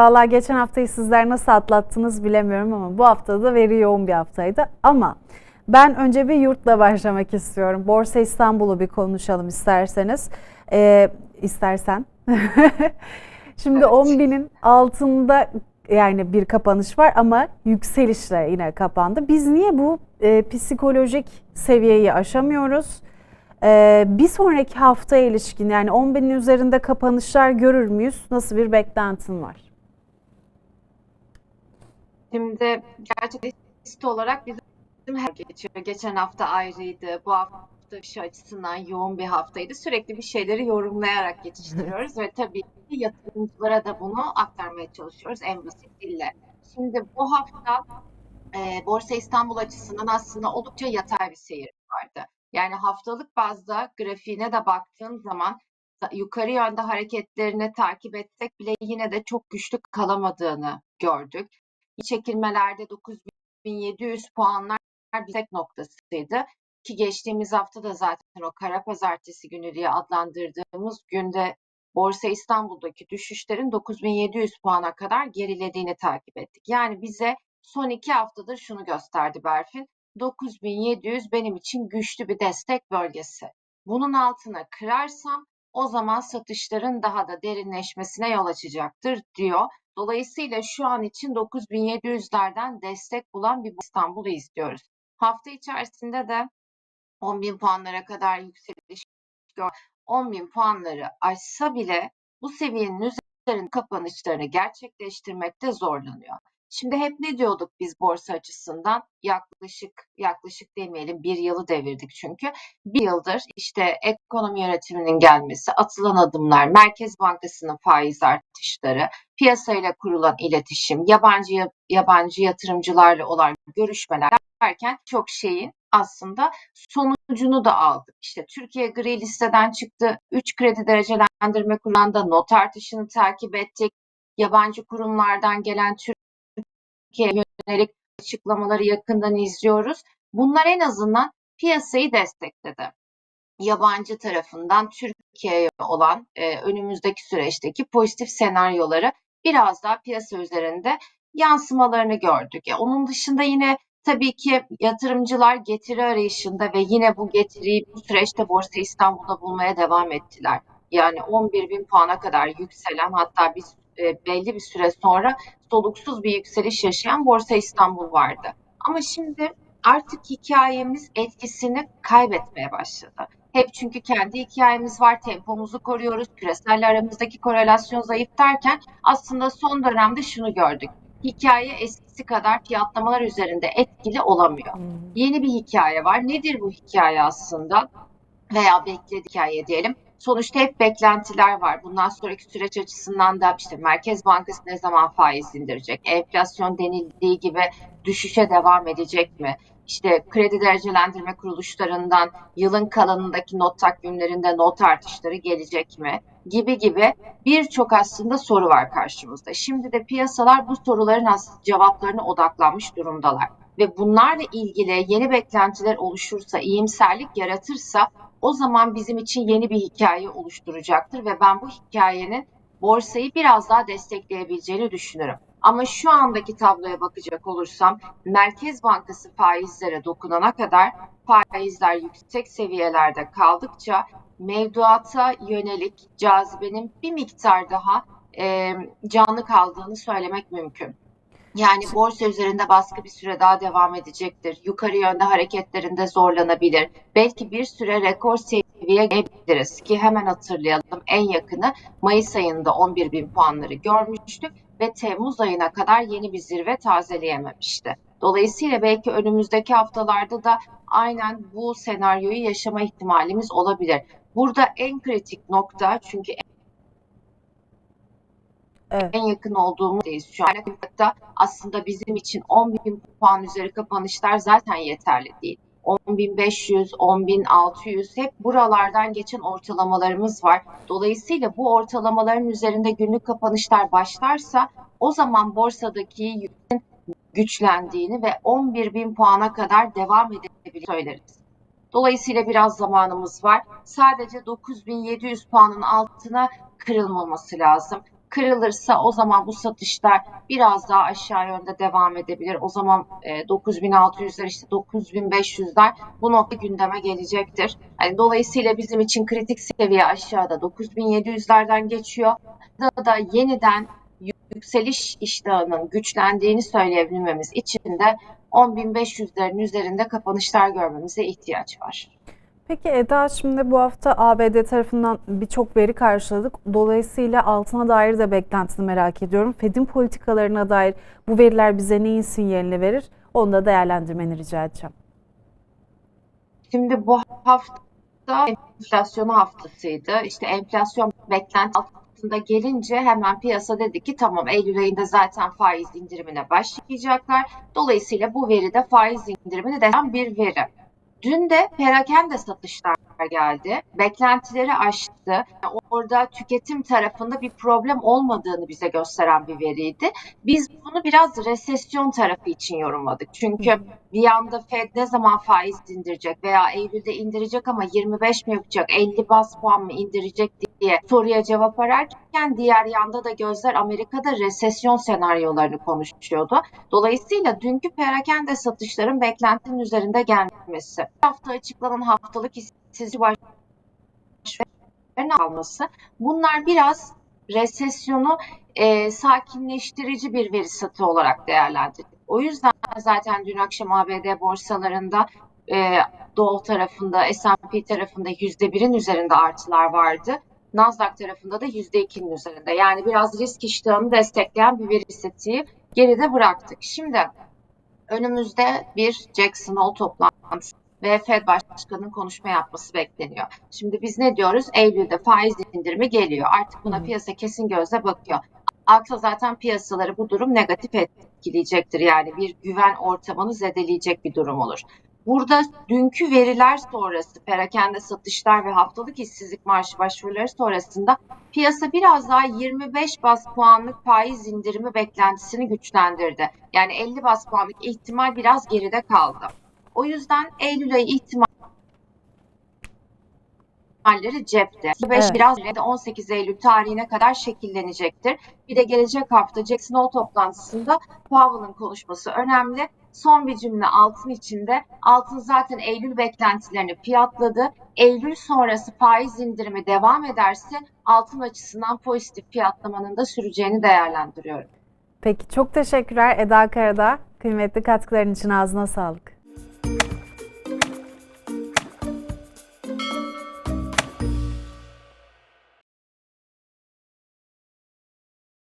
Valla geçen haftayı sizler nasıl atlattınız bilemiyorum ama bu hafta da veri yoğun bir haftaydı. Ama ben önce bir yurtla başlamak istiyorum. Borsa İstanbul'u bir konuşalım isterseniz. Ee, istersen. Şimdi Evet. 10 binin altında yani bir kapanış var ama yükselişle yine kapandı. Biz niye bu e, psikolojik seviyeyi aşamıyoruz? Ee, bir sonraki haftaya ilişkin yani 10 binin üzerinde kapanışlar görür müyüz? Nasıl bir beklentin var? Şimdi gerçekten liste olarak bizim her geçiyor. Geçen hafta ayrıydı. Bu hafta bir şey açısından yoğun bir haftaydı. Sürekli bir şeyleri yorumlayarak geçiştiriyoruz ve tabii ki yatırımcılara da bunu aktarmaya çalışıyoruz en basit dille. Şimdi bu hafta e, Borsa İstanbul açısından aslında oldukça yatay bir seyir vardı. Yani haftalık bazda grafiğine de baktığım zaman yukarı yönde hareketlerini takip etsek bile yine de çok güçlü kalamadığını gördük. Çekilmelerde 9700 puanlar bir tek noktasıydı. Ki geçtiğimiz hafta da zaten o kara pazartesi günü diye adlandırdığımız günde Borsa İstanbul'daki düşüşlerin 9700 puana kadar gerilediğini takip ettik. Yani bize son iki haftadır şunu gösterdi Berfin. 9700 benim için güçlü bir destek bölgesi. Bunun altına kırarsam o zaman satışların daha da derinleşmesine yol açacaktır diyor. Dolayısıyla şu an için 9700'lerden destek bulan bir İstanbul'u izliyoruz. Hafta içerisinde de 10.000 puanlara kadar yükseliş gör. 10.000 puanları aşsa bile bu seviyenin üzerinde kapanışlarını gerçekleştirmekte zorlanıyor. Şimdi hep ne diyorduk biz borsa açısından? Yaklaşık yaklaşık demeyelim bir yılı devirdik çünkü. Bir yıldır işte ekonomi yönetiminin gelmesi, atılan adımlar, Merkez Bankası'nın faiz artışları, piyasayla kurulan iletişim, yabancı yabancı yatırımcılarla olan görüşmeler derken çok şeyin aslında sonucunu da aldık. İşte Türkiye gri listeden çıktı. 3 kredi derecelendirme kurulunda not artışını takip ettik. Yabancı kurumlardan gelen Türkiye'ye yönelik açıklamaları yakından izliyoruz. Bunlar en azından piyasayı destekledi. Yabancı tarafından Türkiye'ye olan e, önümüzdeki süreçteki pozitif senaryoları biraz daha piyasa üzerinde yansımalarını gördük. E, onun dışında yine tabii ki yatırımcılar getiri arayışında ve yine bu getiriyi bu süreçte Borsa İstanbul'da bulmaya devam ettiler. Yani 11 bin puana kadar yükselen hatta biz e, belli bir süre sonra soluksuz bir yükseliş yaşayan Borsa İstanbul vardı. Ama şimdi artık hikayemiz etkisini kaybetmeye başladı. Hep çünkü kendi hikayemiz var, tempomuzu koruyoruz, küreselle aramızdaki korelasyon zayıf derken aslında son dönemde şunu gördük. Hikaye eskisi kadar fiyatlamalar üzerinde etkili olamıyor. Yeni bir hikaye var. Nedir bu hikaye aslında? Veya bekledi hikaye diyelim. Sonuçta hep beklentiler var. Bundan sonraki süreç açısından da işte Merkez Bankası ne zaman faiz indirecek? Enflasyon denildiği gibi düşüşe devam edecek mi? İşte kredi derecelendirme kuruluşlarından yılın kalanındaki not takvimlerinde not artışları gelecek mi? Gibi gibi birçok aslında soru var karşımızda. Şimdi de piyasalar bu soruların as- cevaplarına odaklanmış durumdalar. Ve bunlarla ilgili yeni beklentiler oluşursa, iyimserlik yaratırsa o zaman bizim için yeni bir hikaye oluşturacaktır ve ben bu hikayenin borsayı biraz daha destekleyebileceğini düşünürüm. Ama şu andaki tabloya bakacak olursam Merkez Bankası faizlere dokunana kadar faizler yüksek seviyelerde kaldıkça mevduata yönelik cazibenin bir miktar daha e, canlı kaldığını söylemek mümkün. Yani borsa üzerinde baskı bir süre daha devam edecektir. Yukarı yönde hareketlerinde zorlanabilir. Belki bir süre rekor seviyeye gelebiliriz ki hemen hatırlayalım. En yakını Mayıs ayında 11 bin puanları görmüştük ve Temmuz ayına kadar yeni bir zirve tazeleyememişti. Dolayısıyla belki önümüzdeki haftalarda da aynen bu senaryoyu yaşama ihtimalimiz olabilir. Burada en kritik nokta çünkü Evet. en yakın olduğumuz şu an da aslında bizim için 10 bin puan üzeri kapanışlar zaten yeterli değil. 10.500, 10.600 hep buralardan geçen ortalamalarımız var. Dolayısıyla bu ortalamaların üzerinde günlük kapanışlar başlarsa o zaman borsadaki yükün güçlendiğini ve 11 bin puana kadar devam edebileceğini söyleriz. Dolayısıyla biraz zamanımız var. Sadece 9700 puanın altına kırılmaması lazım. Kırılırsa o zaman bu satışlar biraz daha aşağı yönde devam edebilir. O zaman e, 9600'ler işte 9500'ler bu nokta gündeme gelecektir. Yani dolayısıyla bizim için kritik seviye aşağıda 9700'lerden geçiyor. Burada da yeniden yükseliş iştahının güçlendiğini söyleyebilmemiz için de 10.500'lerin üzerinde kapanışlar görmemize ihtiyaç var. Peki Eda şimdi bu hafta ABD tarafından birçok veri karşıladık. Dolayısıyla altına dair de beklentini merak ediyorum. Fed'in politikalarına dair bu veriler bize neyin sinyalini verir? Onu da değerlendirmeni rica edeceğim. Şimdi bu hafta enflasyonu haftasıydı. İşte enflasyon beklenti altında gelince hemen piyasa dedi ki tamam Eylül ayında zaten faiz indirimine başlayacaklar. Dolayısıyla bu veri de faiz indirimini destekleyen bir veri. Dün de perakende satışlar geldi. Beklentileri aştı. Orada tüketim tarafında bir problem olmadığını bize gösteren bir veriydi. Biz bunu biraz resesyon tarafı için yorumladık. Çünkü bir yanda Fed ne zaman faiz indirecek veya Eylül'de indirecek ama 25 mi yapacak, 50 bas puan mı indirecek diye soruya cevap ararken diğer yanda da gözler Amerika'da resesyon senaryolarını konuşuyordu. Dolayısıyla dünkü perakende satışların beklentinin üzerinde gelmesi, hafta açıklanan haftalık işsizlik başvurularının alması bunlar biraz resesyonu e, sakinleştirici bir veri satı olarak değerlendirdik. O yüzden zaten dün akşam ABD borsalarında e, Dow tarafında, S&P tarafında %1'in üzerinde artılar vardı. Nasdaq tarafında da %2'nin üzerinde. Yani biraz risk iştahını destekleyen bir veri seti geride bıraktık. Şimdi önümüzde bir Jackson Hole toplantısı ve Fed Başkanı'nın konuşma yapması bekleniyor. Şimdi biz ne diyoruz? Eylül'de faiz indirimi geliyor. Artık buna piyasa kesin gözle bakıyor. Aksa zaten piyasaları bu durum negatif etkileyecektir. Yani bir güven ortamını zedeleyecek bir durum olur. Burada dünkü veriler sonrası perakende satışlar ve haftalık işsizlik maaşı başvuruları sonrasında piyasa biraz daha 25 bas puanlık faiz indirimi beklentisini güçlendirdi. Yani 50 bas puanlık ihtimal biraz geride kaldı. O yüzden Eylül ayı ihtimalleri cepte. 25 Evet. biraz ileride 18 Eylül tarihine kadar şekillenecektir. Bir de gelecek hafta Jackson Hole toplantısında Powell'ın konuşması önemli. Son bir cümle altın içinde. Altın zaten Eylül beklentilerini fiyatladı. Eylül sonrası faiz indirimi devam ederse altın açısından pozitif fiyatlamanın da süreceğini değerlendiriyorum. Peki çok teşekkürler Eda Karadağ. Kıymetli katkıların için ağzına sağlık.